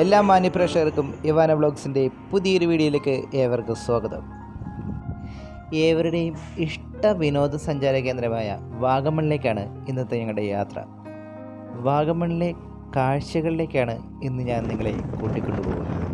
എല്ലാ മാന്യപ്രേക്ഷകർക്കും ഇവാന വ്ലോഗ്സിന്റെ പുതിയൊരു വീഡിയോയിലേക്ക് ഏവർക്കും സ്വാഗതം. ഏവരുടെയും ഇഷ്ട വിനോദസഞ്ചാര കേന്ദ്രമായ വാഗമണിലേക്കാണ് ഇന്നത്തെ ഞങ്ങളുടെ യാത്ര. വാഗമണിലെ കാഴ്ചകളിലേക്കാണ് ഇന്ന് ഞാൻ നിങ്ങളെ കൂട്ടിക്കൊണ്ടുപോകുന്നത്.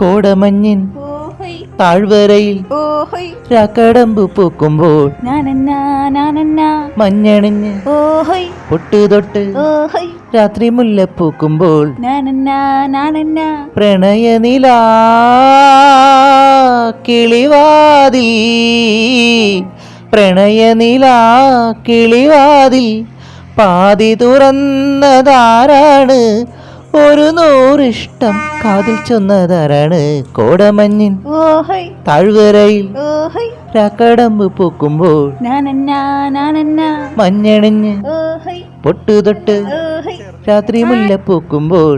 കോടമഞ്ഞിൻ താഴ്വരയിൽ രാക്കടമ്പ് പൂക്കുമ്പോൾ മഞ്ഞണിഞ്ഞ് ഓഹൈ. പൊട്ടുതൊട്ട് ഓഹോയ് രാത്രി മുല്ല പൂക്കുമ്പോൾ നാനന്ന നാനന്ന പ്രണയനില പ്രണയ പ്രണയനില കിളിവാതിൽ പാതി തുറന്നതാരാണ് ഒരു നൂറിഷ്ടം കാതിൽ ചൊന്നതാരാണ് കോടമഞ്ഞിൻ? താഴ്വരയിൽ രാക്കടമ്പ് പൂക്കുമ്പോൾ മഞ്ഞണിഞ്ഞ് പൊട്ടുതൊട്ട് രാത്രി മുല്ല പൂക്കുമ്പോൾ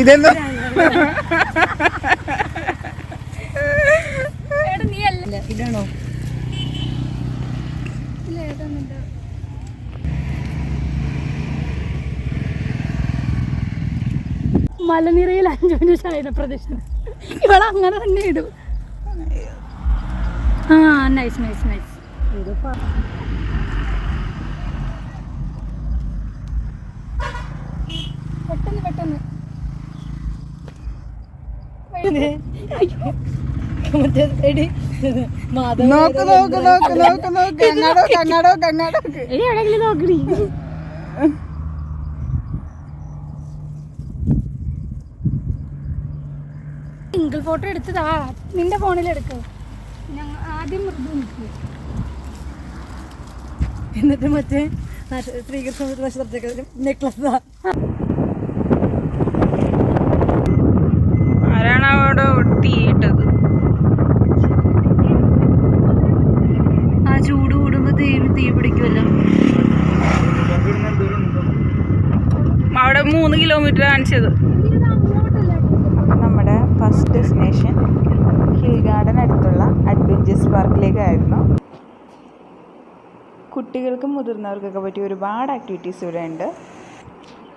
ഇതെന്താ? ഇതാണോ? മലനിരയിൽ അഞ്ചു മിനിറ്റ് പ്രദേശം. പ്രദക്ഷിണം ഇവള അങ്ങനെ തന്നെ ഇടും. ആ നൈസ് നൈസ് നൈസ് പെട്ടെന്ന് പെട്ടെന്ന്. നോക്ക് നോക്ക് നോക്ക് നോക്ക് എവിടെയെങ്കിലും സിംഗിൾ ഫോട്ടോ എടുത്തതാ. നിന്റെ ഫോണിൽ എടുക്ക്. ഞങ്ങൾ ആദ്യം മൃദു നിൽക്കും എന്നിട്ട് മറ്റേ സ്ത്രീകൃഷ്ണ നെക്ലസ് ആരാണ് അവിടെ തീയിട്ടത് ആ ചൂട് കൂടുമ്പോ തീ തീ പിടിക്കുമല്ലോ അവിടെ കിലോമീറ്റർ കാണിച്ചത്. നമ്മുടെ ഫസ്റ്റ് ഡെസ്റ്റിനേഷൻ ഹിൽ ഗാർഡൻ അടുത്തുള്ള അഡ്വഞ്ചേഴ്സ് പാർക്കിലേക്കായിരുന്നു കുട്ടികൾക്കും മുതിർന്നവർക്കൊക്കെ പറ്റിയ ഒരുപാട് ആക്ടിവിറ്റീസ് ഇവിടെ ഉണ്ട്.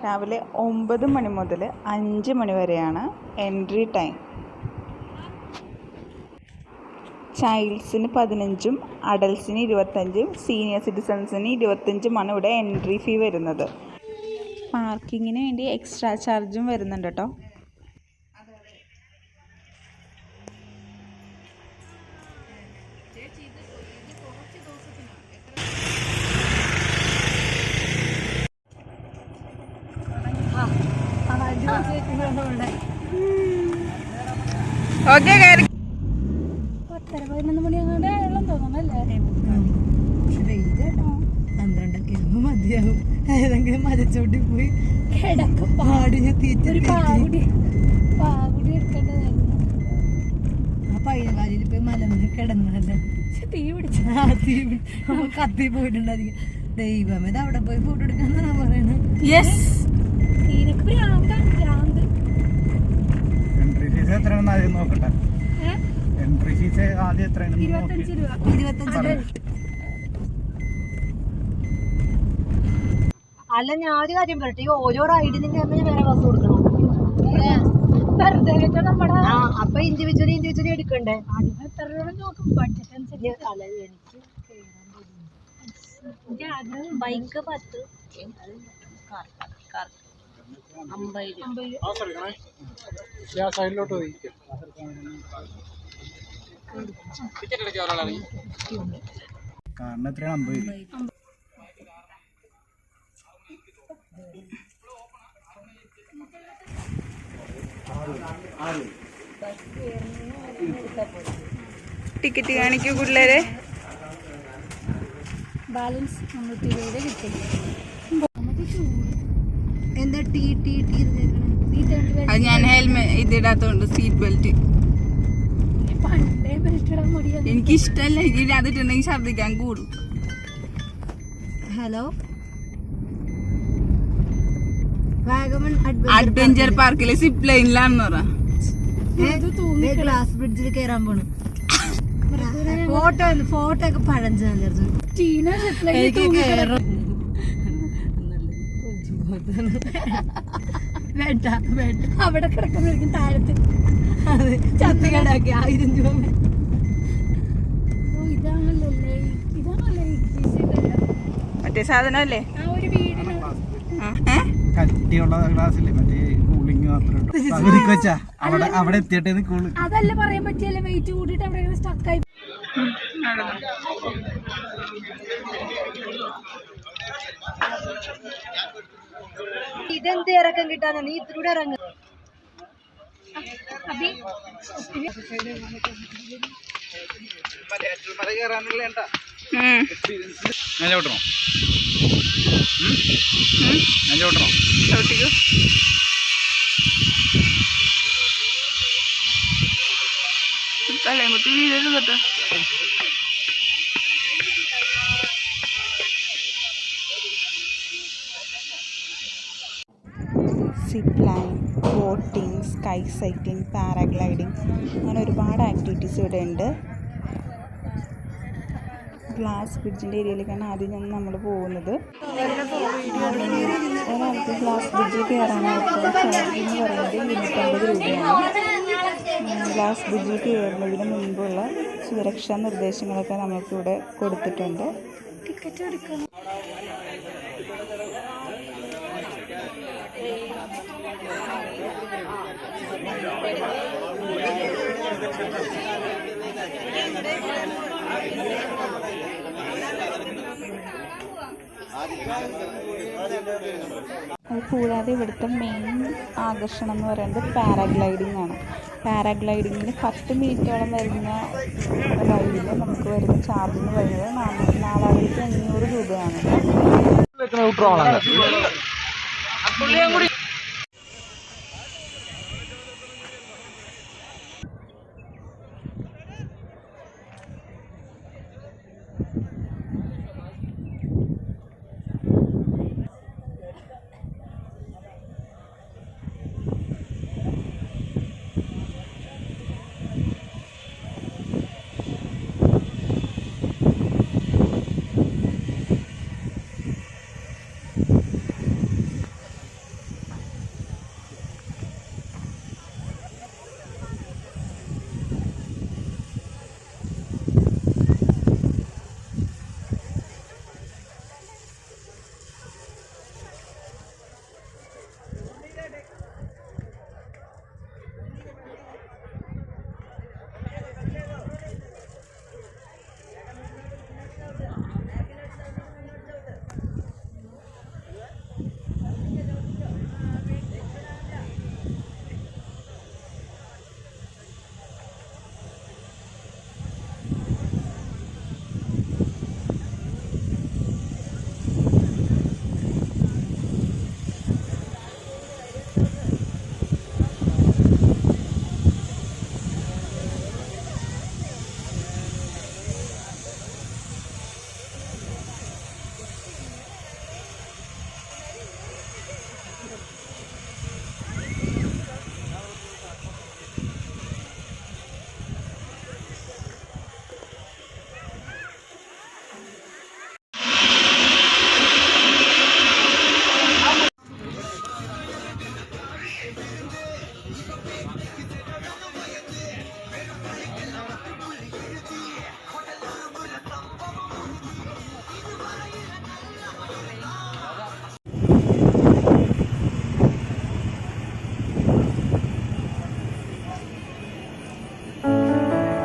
രാവിലെ ഒമ്പത് മണി മുതൽ അഞ്ച് മണി വരെയാണ് എൻട്രി ടൈം ചൈൽഡ്സിന് പതിനഞ്ചും അഡൽസിന് ഇരുപത്തഞ്ചും സീനിയർ സിറ്റിസൺസിന് ഇരുപത്തഞ്ചുമാണ് ഇവിടെ എൻട്രി ഫീ വരുന്നത്. പാർക്കിങ്ങിന് വേണ്ടി എക്സ്ട്രാ ചാർജും വരുന്നുണ്ട് കേട്ടോ. ഓക്കെ പത്തര പതിനൊന്ന് മണി അങ്ങോട്ട് വെള്ളം തോന്നണല്ലേ പന്ത്രണ്ടൊക്കെ ആകുമ്പോ മതിയാവും. ഏതെങ്കിലും മരച്ചോട്ടി പോയി കിടക്കും പാടിന് തീറ്റ ആ പൈനകാലിൽ പോയി മലമിൽ കിടന്നല്ലോ തീ പിടിച്ച. തീ നമ്മ കത്തി പോയിട്ടുണ്ടായിരിക്കും. ദൈവം ഇത് അവിടെ പോയി ഫോട്ടോ എടുക്കാന്നാ പറയണത് യെസ് എൻട്രി ഫീസ് എത്രയാണെന്ന് ആദ്യം നോക്കട്ടെ. എൻട്രി ഫീസ് ആദ്യം എത്രയാണെന്ന് നോക്കി. ഇരുപത്തഞ്ച് രൂപ. ഇരുപത്തഞ്ച് അല്ല ഞാൻ ഒരു കാര്യം പറയട്ടെ. ഈ ഓരോ റൈഡിനും ചേർന്ന് വേറെ ബസ് കൊടുക്കണം. അപ്പൊ ഇൻഡിവിജ്വലി ഇൻഡിവിജ്വലി എടുക്കണ്ടേ? ആദ്യം എത്ര രൂപ നോക്കും? ബഡ്ജറ്റ് അനുസരിച്ച്. അല്ല എനിക്ക് എനിക്ക് ആഗ്രഹം ബൈക്ക് പത്ത്. സൈഡിലോട്ട് പോയി. കാരണം എത്രയാണ് അമ്പത് രൂപ ടിക്കറ്റ് കാണിക്കൂ പിള്ളേരെ. ബാലൻസ് മുന്നൂറ്റി ഇരുപത് കിട്ടി. എന്താ ടീ ടീ ടീ അത് ഞാൻ ഹെൽമെറ്റ് ഇതിടാത്തോണ്ട് സീറ്റ് ബെൽറ്റ് എനിക്ക് ഇഷ്ടമല്ല എനിക്ക് അതിട്ടുണ്ടെങ്കിൽ ഛർദ്ദിക്കാൻ കൂടും. ഹലോ? അഡ്വഞ്ചർ പാർക്കിലെ സിപ്പ് ലൈനിലാണെന്ന് പറ ഗ്ലാസ് ബ്രിഡ്ജിൽ കയറാൻ പോണു ഫോട്ടോ ഫോട്ടോ ഒക്കെ പഴഞ്ചു നല്ലത് ചീന എനിക്ക് കയറും വേണ്ട വേണ്ട അവിടെ കിടക്കുമ്പോഴേക്കും താഴത്ത് ചത്തുകടാക്കി ചത്തി കടാക്കി ആയിരം രൂപ ഓ ഇതാണല്ലോ. ഇതാണല്ലോ. മറ്റേ സാധനമല്ലേ ആ ഒരു വീടിന്? കട്ടിയുള്ള ഗ്ലാസ്സില്ലേ? മറ്റേ കൂളിംഗ് മാത്രം വെച്ചാ അവിടെ അവിടെ എത്തിയിട്ടേ കൂൾ അതല്ല പറയാൻ പറ്റിയല്ലേ വെയിറ്റ് കൂടിയിട്ട് അവിടെ സ്റ്റക്കായി ഇതെന്ത് ഇറക്കം കിട്ടാന്ന് നീ ഇതിലൂടെ ഇറങ്ങ. അഭി. ഉം. ഞാൻ ചോട്ടണോ ഞാൻ ചോട്ടണോ ചവിട്ടിക്കോ തലമുട്ടി വീഴരുത് കേട്ടോ zip line boating sky cycling paragliding അങ്ങനെ ഒരുപാട് ആക്ടിവിറ്റീസ് ഇവിടെ ഉണ്ട്. ഗ്ലാസ് ബ്രിഡ്ജിന്റെ ഏരിയയിലേക്കാണ് ആദ്യം ഞാൻ നമ്മൾ പോകുന്നത്. ഒരാൾക്ക് ഗ്ലാസ് ബ്രിഡ്ജിൽ കയറാനായിട്ട് ചാർജ് എന്ന് പറയുന്നത് ഇരുന്നൂറ്റമ്പത് രൂപയാണ്. ഗ്ലാസ് ബ്രിഡ്ജിൽ കയറുന്നതിന് മുൻപുള്ള സുരക്ഷാ നിർദ്ദേശങ്ങളൊക്കെ നമുക്കിവിടെ കൊടുത്തിട്ടുണ്ട്. ടിക്കറ്റ് എടുക്കണം. അത് കൂടാതെ ഇവിടുത്തെ മെയിൻ ആകർഷണം എന്ന് പറയുന്നത് പാരാഗ്ലൈഡിംഗ് ആണ്. പാരാഗ്ലൈഡിങ്ങിന് പത്ത് മിനിറ്റോളം വരുന്ന റൈഡിൽ നമുക്ക് വരുന്ന ചാർജ് എന്ന് പറയുന്നത് നാനൂറ്റി നാലായിരത്തി അഞ്ഞൂറ് രൂപയാണ്.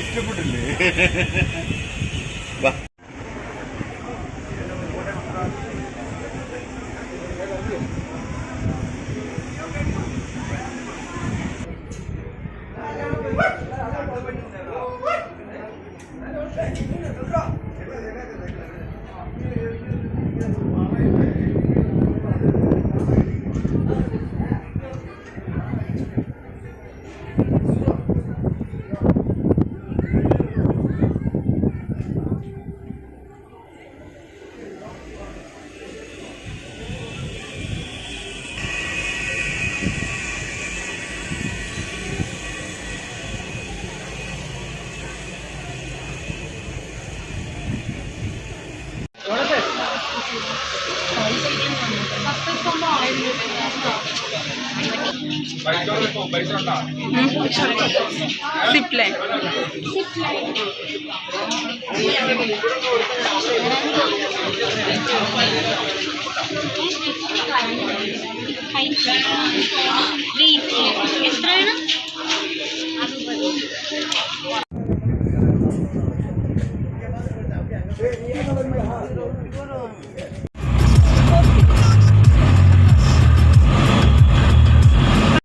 ഇഷ്ടപ്പെട്ടില്ലേ What? Hmm? zip line.